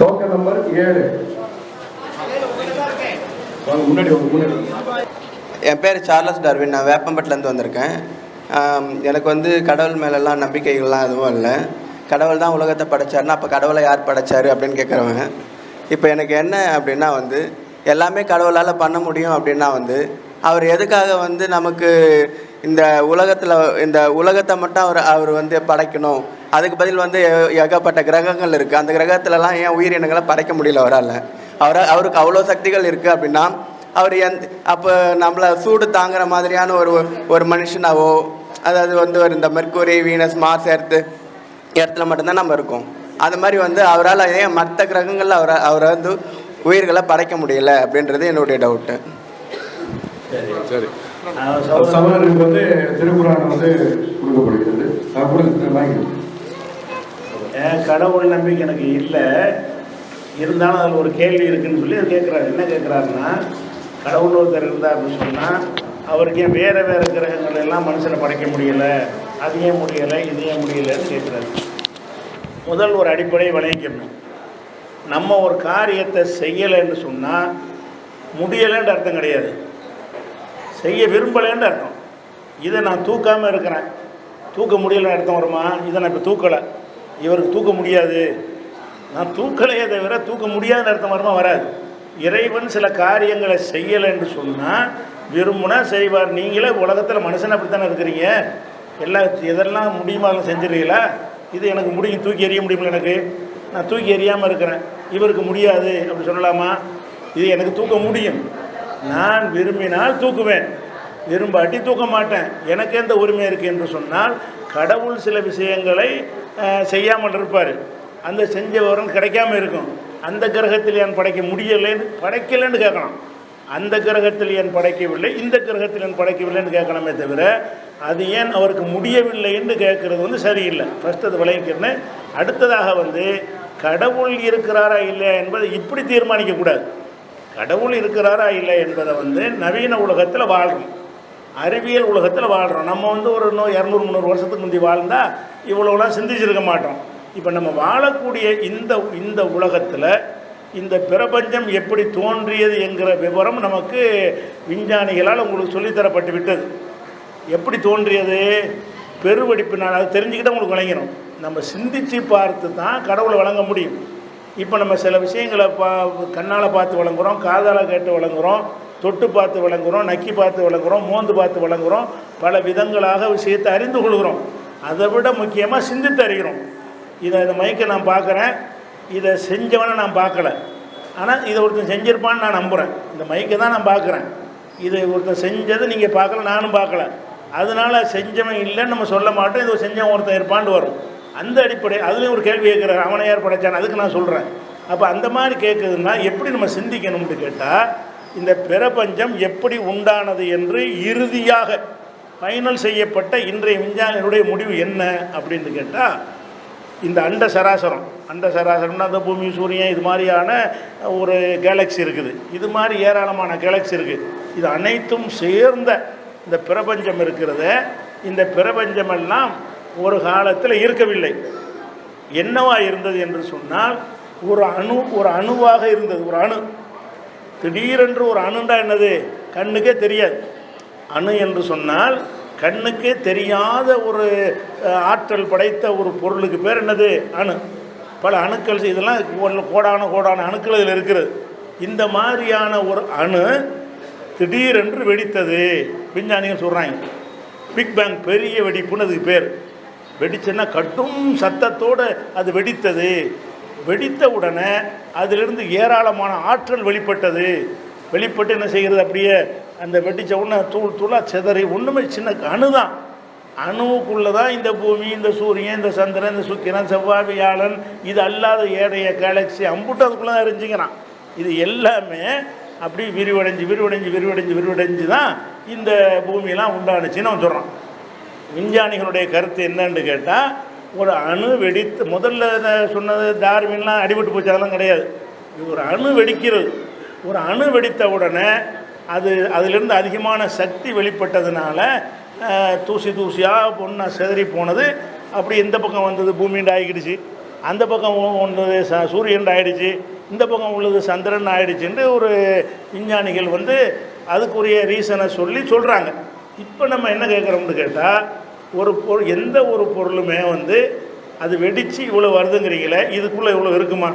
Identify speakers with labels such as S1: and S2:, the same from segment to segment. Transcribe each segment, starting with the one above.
S1: Token number ஏழு. முன்னாடி முன்னாடி
S2: என் பேர் சார்லஸ் டார்வின். நான் வேப்பம்பட்டிலேருந்து வந்திருக்கேன். எனக்கு வந்து கடவுள் மேலெல்லாம் நம்பிக்கைகள்லாம் எதுவும் இல்லை. கடவுள் தான் உலகத்தை படைச்சாருன்னா அப்போ கடவுளை யார் படைச்சாரு அப்படின்னு கேட்குறவங்க. இப்போ எனக்கு என்ன அப்படின்னா வந்து எல்லாமே கடவுளால் பண்ண முடியும் அப்படின்னா வந்து அவர் எதுக்காக வந்து நமக்கு இந்த உலகத்தில் இந்த உலகத்தை மட்டும் அவர் அவர் வந்து படைக்கணும்? அதுக்கு பதில் வந்து ஏகப்பட்ட கிரகங்கள் இருக்குது அந்த கிரகத்துலலாம் ஏன் உயிரினங்களை படைக்க முடியல அவரால்? அவரை அவருக்கு அவ்வளோ சக்திகள் இருக்குது அப்படின்னா அவர் எந்த அப்போ நம்மளை சூடு தாங்குற மாதிரியான ஒரு ஒரு மனுஷனாவோ அதாவது வந்து ஒரு இந்த மெர்க்குரி வீனஸ் மார்ஸ் எர்த்து இடத்துல மட்டும்தான் நம்ம இருக்கோம். அது மாதிரி வந்து அவரால் ஏன் மற்ற கிரகங்களில் அவரை அவரை வந்து உயிர்களை படைக்க முடியல அப்படின்றது என்னுடைய டவுட்டு
S1: சரி சகோதரருக்கு வந்து திருக்குறான் வந்து கொடுக்கப்படுகிறது.
S3: கடவுள் நம்பிக்கை எனக்கு இல்லை? இருந்தாலும் அதில் ஒரு கேள்வி இருக்குன்னு சொல்லி அவர் கேட்குறாரு என்ன கேட்குறாருன்னா கடவுள் ஒருத்தர் இருந்தார் அப்படின்னு சொன்னால் அவருக்கு ஏன் வேறு வேறு கிரகங்கள் எல்லாம் மனுஷனை படைக்க முடியலை? அது ஏன் முடியலை? இது ஏன் முடியலைன்னு கேட்குறாரு முதல் ஒரு அடிப்படை விளைவிக்கணும் நம்ம ஒரு காரியத்தை செய்யலைன்னு சொன்னால் முடியலைன்ற அர்த்தம் கிடையாது. செய்ய விரும்பலைன்ற அர்த்தம். இதை நான் தூக்காமல் இருக்கிறேன். தூக்க முடியலைன்னு அர்த்தம் வருமா? இதை நான் இப்போ தூக்கலை. இவருக்கு தூக்க முடியாது. நான் தூக்கலையே தவிர தூக்க முடியாத அர்த்தம் வருமா? வராது. இறைவன் சில காரியங்களை செய்யலை என்று சொன்னால் விரும்புனா செய்வார். நீங்களே உலகத்தில் மனுஷன் அப்படித்தானே இருக்கிறீங்க? எல்லா எதெல்லாம் முடியுமா செஞ்சிருக்கீங்களா? இது எனக்கு முடியும் தூக்கி எறிய முடியுமா எனக்கு? நான் தூக்கி எறியாமல் இருக்கிறேன். இவருக்கு முடியாது அப்படி சொல்லலாமா? இது எனக்கு தூக்க முடியும். நான் விரும்பினால் தூக்குவேன். விரும்பாட்டி தூக்க மாட்டேன். எனக்கு எந்த உரிமை இருக்குது என்று சொன்னால் கடவுள் சில விஷயங்களை செய்யாமல் இருப்பார் அந்த செஞ்ச விவரம் கிடைக்காம இருக்கும். அந்த கிரகத்தில் என் படைக்க முடியலைன்னு படைக்கலைன்னு கேட்கலாம். அந்த கிரகத்தில் என் படைக்கவில்லை? இந்த கிரகத்தில் என் படைக்கவில்லைன்னு கேட்கலாமே தவிர அது ஏன் அவருக்கு முடியவில்லைன்னு கேட்குறது வந்து சரியில்லை. ஃபஸ்ட் அது விளைவிக்கிறேன்னு அடுத்ததாக வந்து கடவுள் இருக்கிறாரா இல்லையா என்பதை இப்படி தீர்மானிக்கக்கூடாது. கடவுள் இருக்கிறாரா இல்லை என்பதை வந்து நவீன உலகத்தில் வாழ்கிறோம் அறிவியல் உலகத்தில் வாழ்கிறோம் நம்ம வந்து ஒரு இன்னும் இரநூறு முந்நூறு வருஷத்துக்கு முந்தி வாழ்ந்தால் இவ்வளோலாம் சிந்திச்சிருக்க மாட்டோம். இப்போ நம்ம வாழக்கூடிய இந்த இந்த உலகத்தில் இந்த பிரபஞ்சம் எப்படி தோன்றியது என்கிற விவரம் நமக்கு விஞ்ஞானிகளால் உங்களுக்கு சொல்லித்தரப்பட்டு விட்டது. எப்படி தோன்றியது? பெருவெடிப்பினால் அது தெரிஞ்சுக்கிட்ட உங்களுக்கு விளங்கிடும் நம்ம சிந்திச்சு பார்த்து தான் கடவுளை வழங்க முடியும். இப்போ நம்ம சில விஷயங்களை பா கண்ணால் பார்த்து வழங்குகிறோம் காதால் கேட்டு வழங்குகிறோம் தொட்டு பார்த்து வழங்குகிறோம் நக்கி பார்த்து வழங்குறோம் மோந்து பார்த்து வழங்குகிறோம் பல விதங்களாக விஷயத்தை அறிந்து கொள்கிறோம். அதை விட முக்கியமாக சிந்தித்து அறிகிறோம். இதை இந்த மைக்கை நான் பார்க்குறேன். இதை செஞ்சவனை நான் பார்க்கல. ஆனால் இதை ஒருத்தன் செஞ்சிருப்பான்னு நான் நம்புகிறேன் இந்த மைக்கை தான் நான் பார்க்குறேன். இதை ஒருத்தன் செஞ்சதை நீங்கள் பார்க்கல நானும் பார்க்கல. அதனால செஞ்சவன் இல்லைன்னு நம்ம சொல்ல மாட்டோம். இதை செஞ்சவன் ஒருத்தன் இருப்பான்னு வரும். அந்த அடிப்படை அதுலேயும் ஒரு கேள்வி கேட்குறாரு. அவனை யார் படைச்சான் அதுக்கு நான் சொல்கிறேன் அப்போ அந்த மாதிரி கேட்குதுன்னா எப்படி நம்ம சிந்திக்கணும்னு கேட்டால் இந்த பிரபஞ்சம் எப்படி உண்டானது என்று இறுதியாக ஃபைனல் செய்யப்பட்ட இன்றைய விஞ்ஞானிகளுடைய முடிவு என்ன அப்படின்னு கேட்டால் இந்த அண்ட சராசரம். அண்ட சராசரம்னா அந்த பூமி சூரியன் இது மாதிரியான ஒரு கேலக்ஸி இருக்குது. இது மாதிரி ஏராளமான கேலக்ஸி இருக்குது இது அனைத்தும் சேர்ந்த இந்த பிரபஞ்சம் இருக்கிறத இந்த பிரபஞ்சமெல்லாம் ஒரு காலத்தில் இருக்கவில்லை. என்னவா இருந்தது என்று சொன்னால் ஒரு அணு ஒரு அணுவாக இருந்தது. ஒரு அணு. திடீரென்று ஒரு அணுண்டா என்னது? கண்ணுக்கே தெரியாது. அணு என்று சொன்னால் கண்ணுக்கே தெரியாத ஒரு ஆற்றல் படைத்த ஒரு பொருளுக்கு பேர் என்னது? அணு. பல அணுக்கள் இதெல்லாம் கோடான கோடான அணுக்கள் இதில் இருக்கிறது. இந்த மாதிரியான ஒரு அணு திடீரென்று வெடித்தது. விஞ்ஞானிகள் சொல்கிறாங்க பிக் பேங் பெரிய வெடிப்புன்னு அதுக்கு பேர். வெடிச்சுன்னா கட்டும் சத்தத்தோடு அது வெடித்தது. வெடித்த உடனே அதிலிருந்து ஏராளமான ஆற்றல் வெளிப்பட்டது. வெளிப்பட்டு என்ன செய்கிறது? அப்படியே அந்த வெடித்த உடனே தூள் தூளாக சிதறி ஒன்றுமே சின்ன அணு தான் அணுவுக்குள்ளே தான் இந்த பூமி இந்த சூரியன் இந்த சந்திரன் இந்த சுக்கிரன் செவ்வாய் வியாழன் இது அல்லாத ஏடைய கேலக்ஸி அம்புட்டு அதுக்குள்ளே தான் அறிஞ்சிக்கிறான் இது எல்லாமே அப்படி விரிவடைஞ்சு விரிவடைஞ்சு விரிவடைஞ்சு விரிவடைஞ்சு தான் இந்த பூமியெல்லாம் உண்டானுச்சின்னு அவன் சொல்கிறான் விஞ்ஞானிகளுடைய கருத்து என்னன்னு கேட்டால் ஒரு அணு வெடித்து முதல்ல சொன்னது டார்வின்லாம் அடிபட்டு போச்சு அதெல்லாம் கிடையாது. இது ஒரு அணு வெடிக்கிறது ஒரு அணு வெடித்த உடனே அது அதிலிருந்து அதிகமான சக்தி வெளிப்பட்டதுனால தூசி தூசியாக பொண்ணாக சிதறி போனது அப்படி இந்த பக்கம் வந்தது பூமிண்டு ஆகிடுச்சு. அந்த பக்கம் ஒன்று ச சூரியன் ஆயிடுச்சு இந்த பக்கம் உள்ளது சந்திரன் ஆயிடுச்சுன்னு ஒரு விஞ்ஞானிகள் வந்து அதுக்குரிய ரீசனை சொல்லி சொல்கிறாங்க இப்போ நம்ம என்ன கேட்குறோம்னு கேட்டால் ஒரு பொருள் எந்த ஒரு பொருளுமே வந்து அது வெடித்து இவ்வளோ வருதுங்கிறீங்களே இதுக்குள்ளே இவ்வளோ இருக்குமா?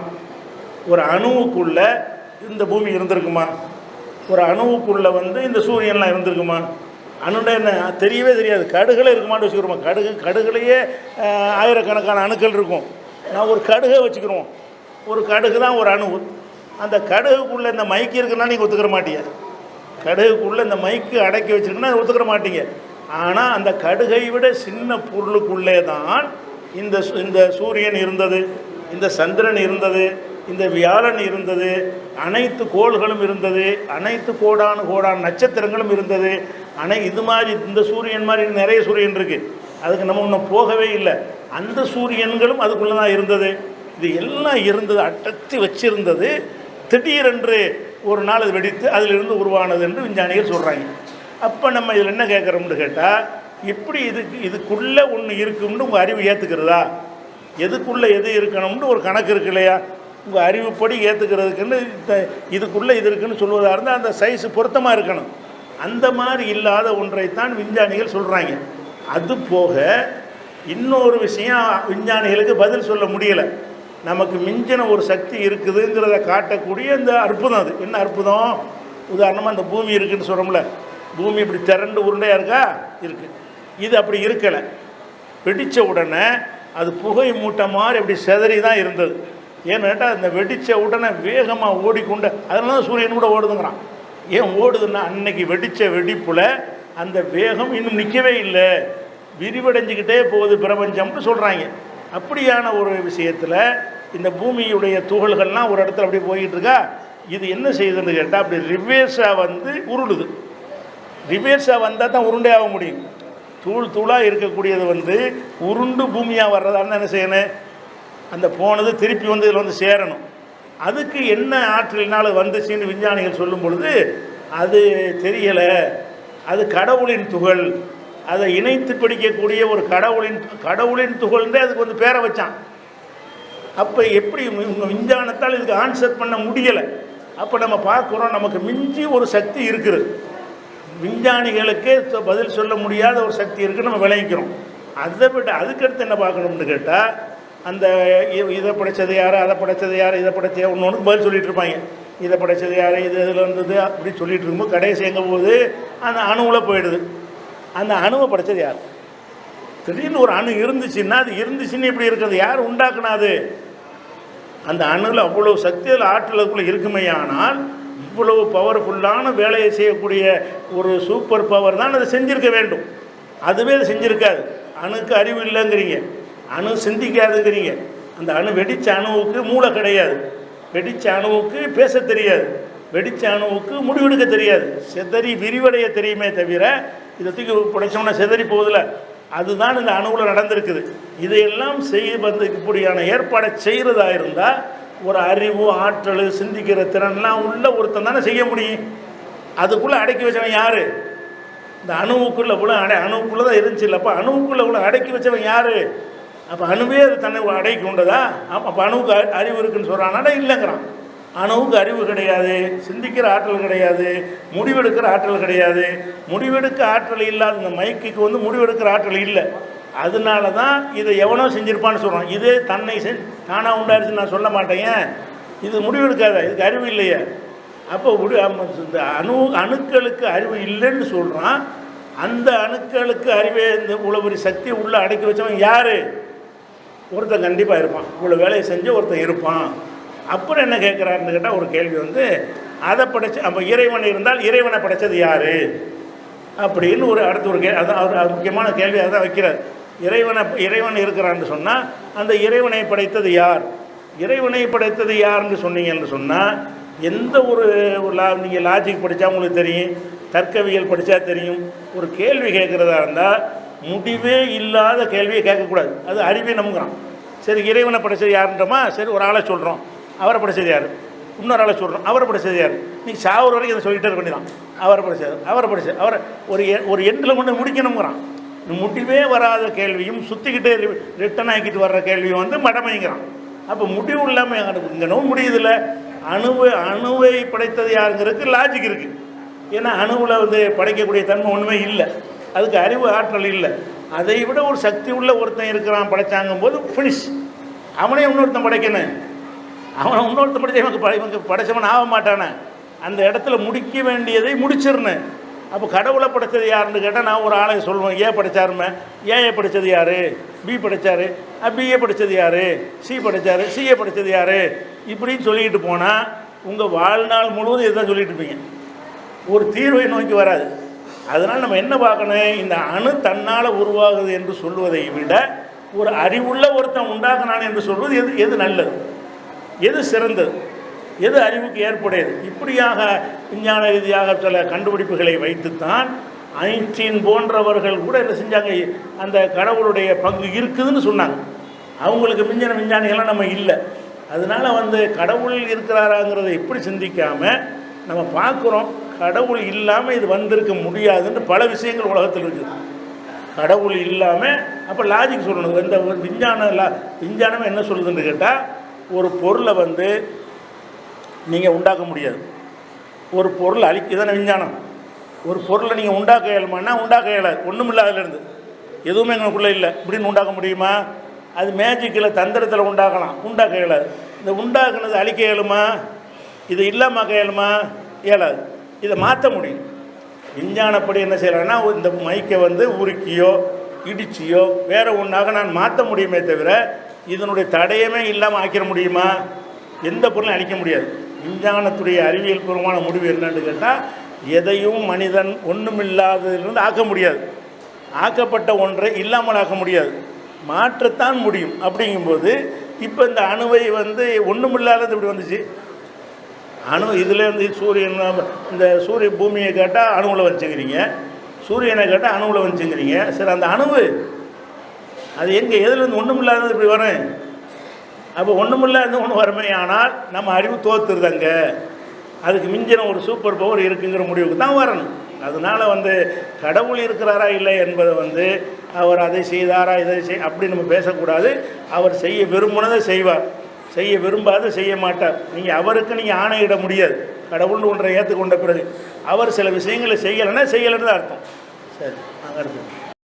S3: ஒரு அணுவுக்குள்ளே இந்த பூமி இருந்திருக்குமா? ஒரு அணுவுக்குள்ளே வந்து இந்த சூரியன்லாம் இருந்திருக்குமா? அணுண்டா என்ன? தெரியவே தெரியாது. கடுகளே இருக்குமான்னு வச்சுக்கிறோமா? கடுகு கடுகுலையே ஆயிரக்கணக்கான அணுக்கள் இருக்கும். நான் ஒரு கடுகை வச்சுக்கிறோம். ஒரு கடுகு தான் ஒரு அணு. அந்த கடுகுக்குள்ளே இந்த மைக்கு இருக்குன்னா நீங்கள் ஒத்துக்கிற மாட்டீங்க கடுகுக்குள்ளே இந்த மைக்கு அடக்கி வச்சுருக்குன்னா ஒத்துக்கிற மாட்டீங்க. ஆனால் அந்த கடுகை விட சின்ன பொருளுக்குள்ளே தான் இந்த சு- இந்த சூரியன் இருந்தது இந்த சந்திரன் இருந்தது இந்த வியாழன் இருந்தது அனைத்து கோள்களும் இருந்தது அனைத்து கோடானு கோடான நட்சத்திரங்களும் இருந்தது. அனை இது மாதிரி இந்த சூரியன் மாதிரி நிறைய சூரியன் இருக்குது அதுக்கு நம்ம இன்னும் போகவே இல்லை. அந்த சூரியன்களும் அதுக்குள்ளே தான் இருந்தது. இது எல்லாம் இருந்தது அட்டத்தி வச்சிருந்தது. திடீரென்று ஒரு நாள் அது வெடித்து அதிலிருந்து உருவானது என்று விஞ்ஞானிகள் சொல்கிறாங்க அப்போ நம்ம இதில் என்ன கேட்குறோம்னு கேட்டால் எப்படி இதுக்கு இதுக்குள்ளே ஒன்று இருக்கும்னு உங்கள் அறிவு ஏற்றுக்கிறதா எதுக்குள்ளே எது இருக்கணும்னு ஒரு கணக்கு இருக்கு இல்லையா? உங்கள் அறிவுப்படி ஏற்றுக்கிறதுக்குன்னு இதுக்குள்ளே இது இருக்குன்னு சொல்வதாக இருந்தால் அந்த சைஸ் பொருத்தமாக இருக்கணும். அந்த மாதிரி இல்லாத ஒன்றைத்தான் விஞ்ஞானிகள் சொல்கிறாங்க அது போக இன்னொரு விஷயம் விஞ்ஞானிகளுக்கு பதில் சொல்ல முடியலை. நமக்கு மிஞ்சின ஒரு சக்தி இருக்குதுங்கிறத காட்டக்கூடிய இந்த அற்புதம் அது. என்ன அற்புதம்? உதாரணமாக இந்த பூமி இருக்குதுன்னு சொல்கிறோம்ல பூமி இப்படி திரண்டு உருண்டையாக இருக்கா? இருக்குது இது அப்படி இருக்கலை. வெடித்த உடனே அது புகை மூட்டை மாதிரி அப்படி செதறி தான் இருந்தது. ஏன்னு கேட்டால் அந்த வெடித்த உடனே வேகமாக ஓடிக்கொண்டு அதனால தான் சூரியன் கூட ஓடுதுங்கிறான். ஏன் ஓடுதுன்னா அன்னைக்கு வெடித்த வெடிப்பில் அந்த வேகம் இன்னும் நிற்கவே இல்லை. விரிவடைஞ்சிக்கிட்டே போகுது பிரபஞ்சம்னு சொல்கிறாங்க அப்படியான ஒரு விஷயத்தில் இந்த பூமியுடைய துகள்கள்லாம் ஒரு இடத்துல அப்படி போய்கிட்டு இருக்கா? இது என்ன செய்யுதுன்னு கேட்டால் அப்படி ரிவேர்ஸாக வந்து உருளுது. ரிவேர்ஸாக வந்தால் தான் உருண்டையாக ஆக முடியும். தூள் தூளாக இருக்கக்கூடியது வந்து உருண்டு பூமியாக வர்றதா என்ன செய்யணும்? அந்த போனது திருப்பி வந்து இதில் வந்து சேரணும். அதுக்கு என்ன ஆற்றலினால் வந்துச்சுன்னு விஞ்ஞானிகள் சொல்லும் பொழுது அது தெரியலை. அது கடவுளின் துகள். அதை இணைத்து பிடிக்கக்கூடிய ஒரு கடவுளின் கடவுளின் துகள்ன்றே அதுக்கு வந்து பேரை வச்சான். அப்போ எப்படி உங்கள் விஞ்ஞானத்தால் இதுக்கு ஆன்சர் பண்ண முடியலை? அப்போ நம்ம பார்க்குறோம் நமக்கு மிஞ்சி ஒரு சக்தி இருக்குது. விஞ்ஞானிகளுக்கு பதில் சொல்ல முடியாத ஒரு சக்தி இருக்குது நம்ம விளங்கிக்கிறோம் அதை விட அதுக்கடுத்து என்ன பார்க்கணும்னு கேட்டால் அந்த இதை படைச்சது யார் அதை படைச்சது யார் இதை படைச்ச ஒன்று ஒன்று பதில் சொல்லிட்டு இருப்பாங்க. இதை படைச்சது யார் இது இதில் இருந்தது அப்படி சொல்லிட்டு இருக்கும்போது கடைசி எங்கே போகுது? அந்த அணுவில் போயிடுது. அந்த அணுவை படைச்சது யார்? திடீர்னு ஒரு அணு இருந்துச்சுன்னா அது இருந்துச்சுன்னு இப்படி இருக்கிறது? யார் உண்டாக்குனா அது? அந்த அணுவில் அவ்வளோ சக்தியில் ஆற்றலுக்குள்ளே இருக்குமே ஆனால் இவ்வளவு பவர்ஃபுல்லான வேலையை செய்யக்கூடிய ஒரு சூப்பர் பவர் தான் அதை செஞ்சுருக்க வேண்டும். அதுவே அது அணுக்கு அறிவு இல்லைங்கிறீங்க. அணு சிந்திக்காதுங்கிறீங்க. அந்த அணு வெடிச்ச அணுவுக்கு மூளை கிடையாது. வெடிச்ச அணுவுக்கு பேச தெரியாது. வெடிச்ச அணுவுக்கு முடிவெடுக்க தெரியாது. செதறி விரிவடைய தெரியுமே தவிர இதை தூக்கி புடைச்சோம்னா செதறி போகுதுல. அதுதான் இந்த அணுவில் நடந்திருக்குது. இதையெல்லாம் செய்ய வந்து இப்படியான ஏற்பாடை செய்கிறதா இருந்தால் ஒரு அறிவு ஆற்றல் சிந்திக்கிற திறன்லாம் உள்ள ஒருத்தன் தானே செய்ய முடியும். அதுக்குள்ளே அடக்கி வச்சவன் யார்? இந்த அணுவுக்குள்ளே கூட அடை அணுவுக்குள்ளே தான் இருந்துச்சு இல்லைப்பா அணுவுக்குள்ளே கூட அடக்கி வச்சவன் யார்? அப்போ அணுவே அது தன்னை உண்டதா? கொண்டதா அப்போ அணுவுக்கு அ- அறிவு இருக்குன்னு சொல்கிறான்னா இல்லைங்கிறான். அணுவுக்கு அறிவு கிடையாது சிந்திக்கிற ஆற்றல் கிடையாது முடிவெடுக்கிற ஆற்றல் கிடையாது. முடிவெடுக்க ஆற்றல் இல்லாத இந்த மைக்குக்கு வந்து முடிவெடுக்கிற ஆற்றல் இல்லை. அதனால தான் இதை எவனோ செஞ்சுருப்பான்னு சொல்கிறான் இது தன்னை செஞ்சு தானாக உண்டாயிருச்சுன்னு நான் சொல்ல மாட்டேங்க இது முடிவெடுக்காத. இதுக்கு அறிவு இல்லையே. அப்போ இந்த அணு அணுக்களுக்கு அறிவு இல்லைன்னு சொல்கிறான் அந்த அணுக்களுக்கு அறிவே இந்த இவ்வளோ சக்தி உள்ளே அடக்கி வச்சவன் யார்? ஒருத்தன் கண்டிப்பாக இருப்பான். இவ்வளோ வேலையை செஞ்சு ஒருத்தன் இருப்பான். அப்புறம் என்ன கேட்குறாருன்னு கேட்டால் ஒரு கேள்வி வந்து அதை படைச்ச அப்போ இறைவன் இருந்தால் இறைவனை படைச்சது யார்? அப்படின்னு ஒரு அடுத்த ஒரு கே அதான் அவர் முக்கியமான கேள்வி அதான் வைக்கிறார். இறைவனை இறைவன் இருக்கிறான்னு சொன்னால் அந்த இறைவனை படைத்தது யார்? இறைவனை படைத்தது யாருன்னு சொன்னீங்கன்னு சொன்னால் எந்த ஒரு லா நீங்கள் லாஜிக் படித்தா உங்களுக்கு தெரியும் தர்க்கவியல் படித்தா தெரியும் ஒரு கேள்வி கேட்குறதா இருந்தால் முடிவே இல்லாத கேள்வியை கேட்கக்கூடாது. அது அறிவே நம்புகிறான். சரி இறைவனை படைச்சது யாருன்றமா? சரி ஒரு ஆளை சொல்கிறோம் அவரை படைச்சது யார்? இன்னொரு ஆளை சொல்கிறோம் அவரை படித்தது யார்? நீ சாவுற வரைக்கும் இதை சொல்லிட்டே இருக்க அவரை படித்தது அவரை படித்தது அவரை ஒரு எ- ஒரு எண்டில் கொண்டு முடிக்கணுங்கிறான் முடிவே வராத கேள்வியும் சுற்றிக்கிட்டு ரிட்டன் ஆக்கிட்டு வர்ற கேள்வியும் வந்து மடமைங்கிறான். அப்போ முடிவு இல்லாமல் இங்கே நோ முடியுதில்ல அணுவை அணுவை படைத்தது யாருங்கிறதுக்கு லாஜிக் இருக்குது ஏன்னா அணுவில் வந்து படைக்கக்கூடிய தன்மை ஒன்றுமே இல்லை. அதுக்கு அறிவு ஆற்றல் இல்லை. அதை விட ஒரு சக்தி உள்ள ஒருத்தன் இருக்கிறான் படைச்சாங்கும் போது ஃபினிஷ் அவனே இன்னொருத்தன் படைக்கணும். அவனை இன்னொருத்தன் படைச்ச படை- இவனுக்கு படைச்சவன் ஆக மாட்டானே. அந்த இடத்துல முடிக்க வேண்டியதை முடிச்சிடணும். அப்போ கடவுளை படித்தது யாருன்னு கேட்டால் நான் ஒரு ஆளை சொல்லுவேன். ஏ படைச்சாருமே? ஏஏ படித்தது யார்? பி படித்தார் பிஏ படித்தது யார்? சி படித்தார் சிஏ படித்தது யார்? இப்படின்னு சொல்லிக்கிட்டு போனால் உங்கள் வாழ்நாள் முழுவதும் இதுதான் சொல்லிட்டு இருப்பீங்க. ஒரு தீர்வை நோக்கி வராது. அதனால் நம்ம என்ன பார்க்கணும்? இந்த அணு தன்னால் உருவாகுது என்று சொல்வதை விட ஒரு அறிவுள்ள ஒருத்தன் உண்டாக்குனான் என்று சொல்வது எது எது நல்லது? எது சிறந்தது? எது அறிவுக்கு ஏற்புடையது? இப்படியாக விஞ்ஞான ரீதியாக சில கண்டுபிடிப்புகளை வைத்துத்தான் ஐன்ஸ்டீன் போன்றவர்கள் கூட என்ன செஞ்சாங்க? அந்த கடவுளுடைய பங்கு இருக்குதுன்னு சொன்னாங்க. அவங்களுக்கு மிஞ்சின விஞ்ஞானிகள்லாம் நம்ம இல்லை. அதனால வந்து கடவுள் இருக்கிறாராங்கிறத எப்படி சிந்திக்காமல் நம்ம பார்க்குறோம். கடவுள் இல்லாமல் இது வந்திருக்க முடியாதுன்னு பல விஷயங்கள் உலகத்தில் இருக்குது. கடவுள் இல்லாமல் அப்போ லாஜிக் சொல்லணும். இந்த ஒரு விஞ்ஞான விஞ்ஞானம் என்ன சொல்லுதுன்னு கேட்டால் ஒரு பொருளை வந்து நீங்கள் உண்டாக்க முடியாது. ஒரு பொருள் அழிக்குதானே விஞ்ஞானம். ஒரு பொருளை நீங்கள் உண்டாக்க இயலுமானா உண்டாக்க இயலாது ஒன்றும் இல்லாததுலேருந்து எதுவுமே எங்களுக்குள்ளே இல்லை. இப்படின்னு உண்டாக்க முடியுமா? அது மேஜிக்கில் தந்திரத்தில் உண்டாக்கலாம். உண்டாக்க இயலாது. இந்த உண்டாக்குனது அழிக்க இயலுமா? இது இல்லாமல் இயலுமா? இயலாது. இதை மாற்ற முடியும். விஞ்ஞானப்படி என்ன செய்யலாம்னா இந்த மைக்கை வந்து உருக்கியோ இடிச்சியோ வேற ஒன்றாக நான் மாற்ற முடியுமே தவிர இதனுடைய தடையமே இல்லாமல் ஆக்கிட முடியுமா? எந்த பொருளும் அழிக்க முடியாது. விஞ்ஞானத்துடைய அறிவியல் பூர்வமான முடிவு என்னன்னு கேட்டால் எதையும் மனிதன் ஒன்றுமில்லாததிலிருந்து ஆக்க முடியாது. ஆக்கப்பட்ட ஒன்றை இல்லாமல் ஆக்க முடியாது. மாற்றத்தான் முடியும். அப்படிங்கும்போது இப்போ இந்த அணுவை வந்து ஒன்றுமில்லாதது இப்படி வந்துச்சு. அணு இதுலேருந்து சூரியன் இந்த சூரிய பூமியை கேட்டால் அணுவில் வச்சுக்கிறீங்க. சூரியனை கேட்டால் அணுவில் வச்சுக்கிறீங்க. சரி அந்த அணுவு அது எங்கே எதுலேருந்து ஒன்றும் இல்லாதது இப்படி வரும்? அப்போ ஒன்றும் இருந்து ஒன்று வறுமை ஆனால் நம்ம அறிவு தோத்துருதங்க. அதுக்கு மிஞ்சின ஒரு சூப்பர் பவர் இருக்குங்கிற முடிவுக்கு தான் வரணும். அதனால் வந்து கடவுள் இருக்கிறாரா இல்லை என்பதை வந்து அவர் அதை செய்தாரா இதை செய் அப்படி நம்ம பேசக்கூடாது. அவர் செய்ய விரும்பினதை செய்வார். செய்ய விரும்பாத செய்ய மாட்டார். நீங்கள் அவருக்கு நீங்கள் ஆணையிட முடியாது. கடவுள்னு ஒன்றை ஏற்றுக்கொண்ட பிறகு. அவர் சில விஷயங்களை செய்யலைன்னா செய்யலைன்னு தான் அர்த்தம். சரி நாங்கள் அடுத்து